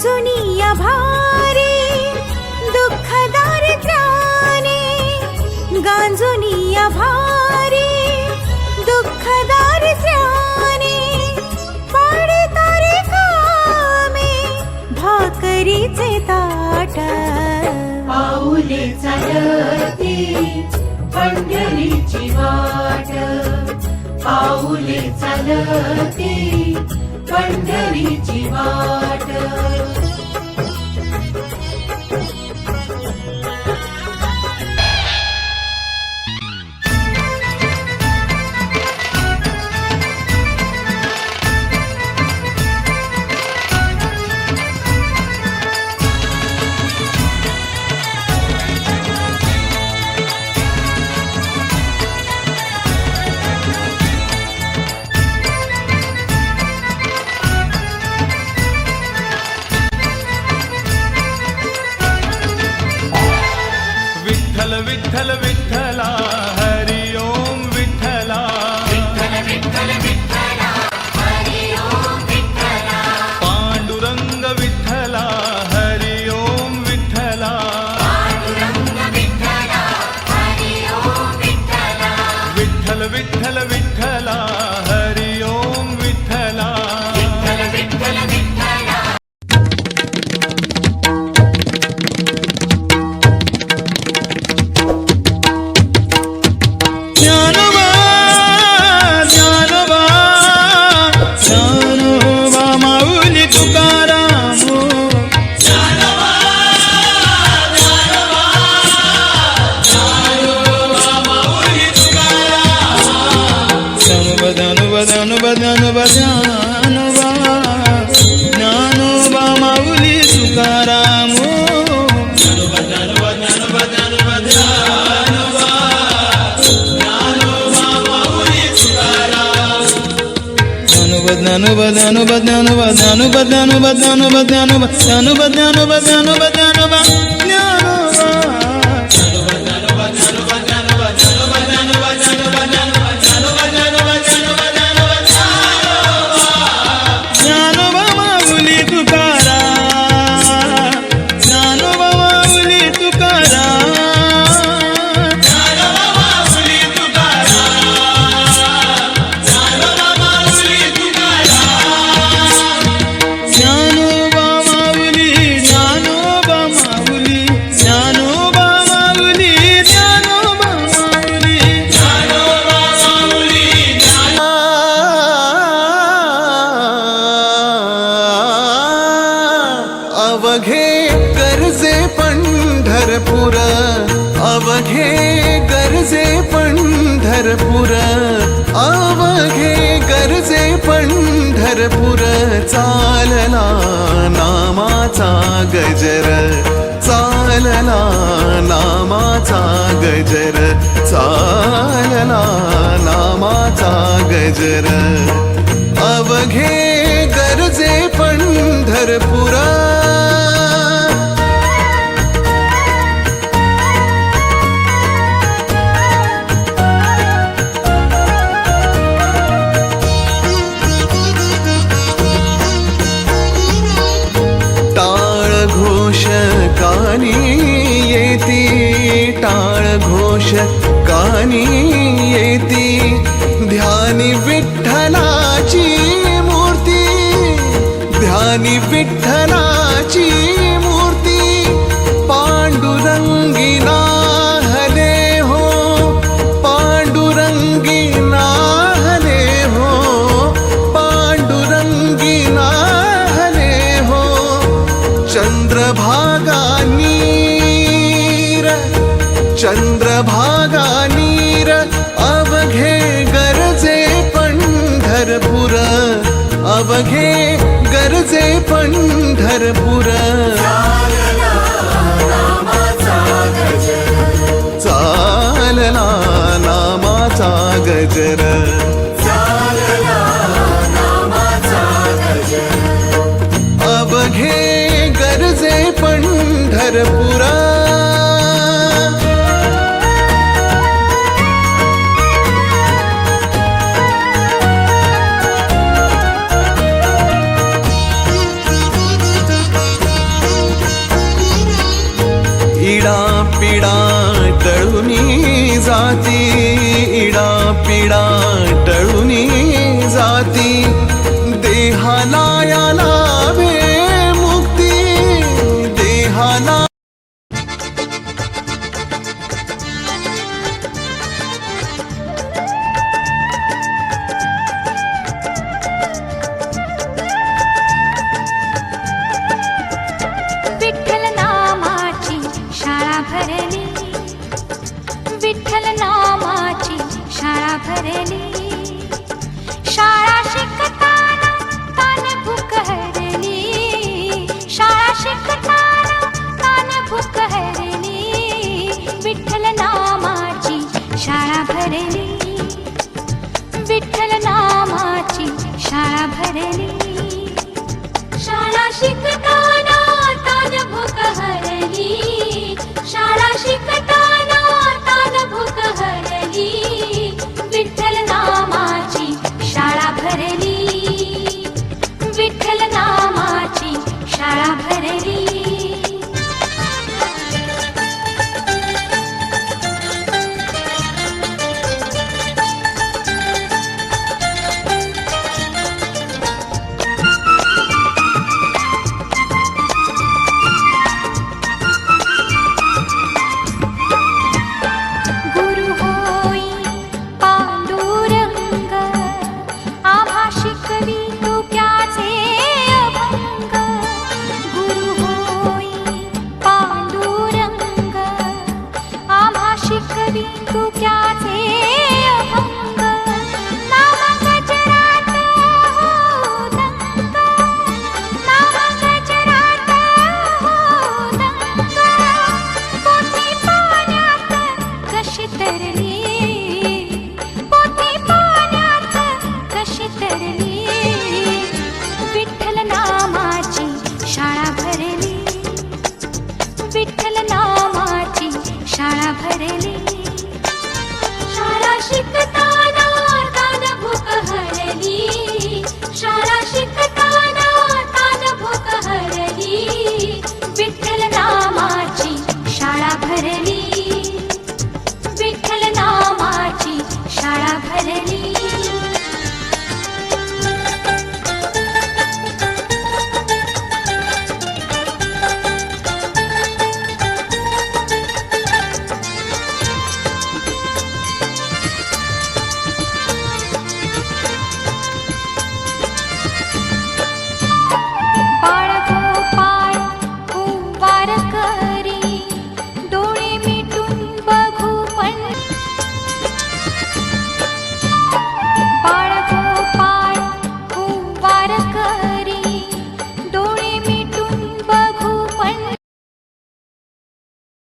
गांजुनिया भारी दुःख दारिद्र्याने गांजुनिया भारी दुःख दारिद्र्याने पाडे कामे भाकरीचे ताट. पाऊले पंढरीची वाट. पाऊले चालते पंढरीची वाट. విఠల విఠల విఠల హరి ఓం విఠల. పాండురంగ విఠల హరి ఓం Vitthala. Vitthala Vitthala Vitthala anu badanu badanu badanu badanu badanu badanu badanu badanu badanu Pandharpur चालला नामाचा गजर. चालला नामाचा गजर. चालला नामाचा गजर. अवघे गरजे पंढरपूर घोष कानी येती. ध्यानी विठ्ठलाची मूर्ती. ध्यानी विठ्ठल चे पंढरपूर. चालला नामाचा गजर. पिडा टळून जाती इडा पिडा टळून